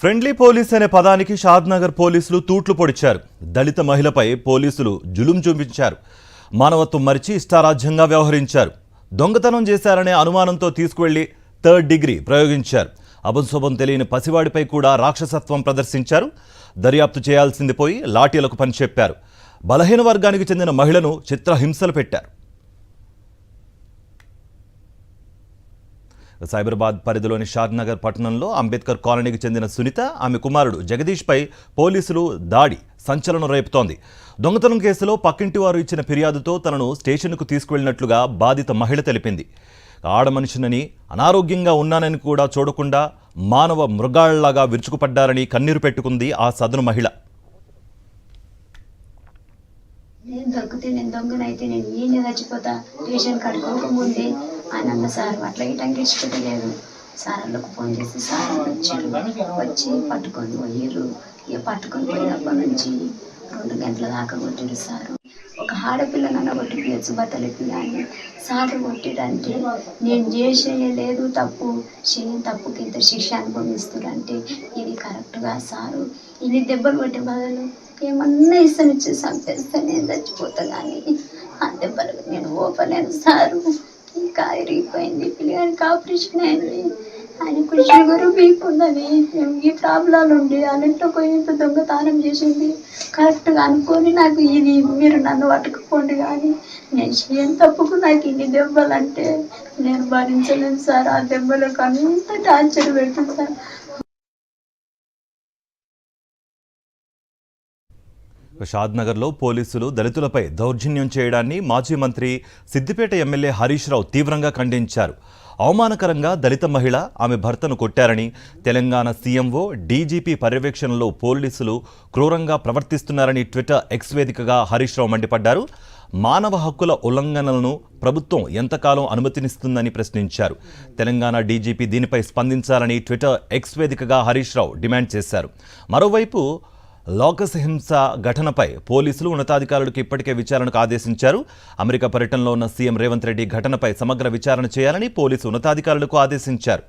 Friendly police అనే పదానికి షాద్నగర్ పోలీసులు తూట్లు పొడిచారు. దళిత మహిళపై పోలీసులు జులుం చూపించారు. మానవత్వం మరిచి ఇష్టారాజ్యంగా వ్యవహరించారు. దొంగతనం చేశారనే అనుమానంతో తీసుకువెళ్ళి థర్డ్ డిగ్రీ ప్రయోగించారు. అభంశుభం తెలియని పసివాడిపై కూడా రాక్షసత్వం ప్రదర్శించారు. దర్యాప్తు చేయాల్సింది పోయి లాఠీలకు పని చెప్పారు బలహీన వర్గానికి చెందిన మహిళను చిత్రహింసలు పెట్టారు. సైబరాబాద్ పరిధిలోని షాద్నగర్ పట్టణంలో అంబేద్కర్ కాలనీకి చెందిన సునీత ఆమె కుమారుడు జగదీష్పై పోలీసులు దాడి సంచలనం రేపుతోంది. దొంగతనం కేసులో పక్కింటి వారు ఇచ్చిన ఫిర్యాదుతో తనను స్టేషన్కు తీసుకువెళ్ళినట్లుగా బాధిత మహిళ తెలిపింది. ఆడ మనిషినని అనారోగ్యంగా ఉన్నానని కూడా చూడకుండా మానవ మృగాళ్ళాగా విరుచుకుపడ్డారని కన్నీరు పెట్టుకుంది ఆ సదను మహిళ. నేను దొరికితే నేను దొంగనైతే నేను ఈయన చచ్చిపోతా రేషన్ కడుకోక ఆయన అన్న సార్ అట్లా వేయటంకి ఇష్టం లేదు సార్ వాళ్ళకు ఫోన్ చేసి సార్ వచ్చారు. వచ్చి పట్టుకొని పోయారు ఇక పట్టుకొని పోయినప్పటి నుంచి రెండు గంటల దాకా కొట్టారు సారు. ఒక ఆడపిల్లనన్న కొట్టిపోయచ్చు బతలకి కానీ సార్ కొట్టిడంటే నేను చేసేయలేదు తప్పు. చేయని తప్పుకి ఇంత శిక్ష అనుభవిస్తుడంటే ఇది కరెక్ట్గా సారు. ఇన్ని దెబ్బలు కొట్టే బదులు ఏమన్నా ఇస్తాను ఇచ్చి చంపేస్తే నేను చచ్చిపోతా కానీ ఆ దెబ్బలు నేను ఓపలేను సారు. ఇంకా ఇరిగిపోయింది పిల్లగానికి ఆపరేషన్ అయింది ఆయనకు షుగర్ బీపీ ఉన్నది ఈ ప్రాబ్లాలు ఉండి అన్నింటిలో పోయి ఇంత దొంగతనం చేసింది. కరెక్ట్గా అనుకొని నాకు ఇది మీరు నన్ను పట్టుకుపోండి కానీ నేను చేయని తప్పుకు నాకు ఇన్ని దెబ్బలు అంటే నేను భరించలేను సార్. ఆ దెబ్బలకు అంత టార్చర్ పెడుతుంది సార్. షాద్నగర్లో పోలీసులు దళితులపై దౌర్జన్యం చేయడాన్ని మాజీ మంత్రి సిద్దిపేట ఎమ్మెల్యే హరీష్ రావు తీవ్రంగా ఖండించారు. అవమానకరంగా దళిత మహిళ ఆమె భర్తను కొట్టారని తెలంగాణ సీఎంఓ డీజీపీ పర్యవేక్షణలో పోలీసులు క్రూరంగా ప్రవర్తిస్తున్నారని ట్విట్టర్ ఎక్స్ వేదికగా హరీష్ రావు మండిపడ్డారు. మానవ హక్కుల ఉల్లంఘనలను ప్రభుత్వం ఎంతకాలం అనుమతినిస్తుందని ప్రశ్నించారు. తెలంగాణ డీజీపీ దీనిపై స్పందించాలని ట్విట్టర్ ఎక్స్ వేదికగా హరీష్ రావు డిమాండ్ చేశారు. మరోవైపు లోకస్ హింస ఘటనపై పోలీసులు ఉన్నతాధికారులకు ఇప్పటికే విచారణకు ఆదేశించారు. అమెరికా పర్యటనలో ఉన్న సీఎం రేవంత్ రెడ్డి ఘటనపై సమగ్ర విచారణ చేయాలని పోలీసు ఉన్నతాధికారులకు ఆదేశించారు.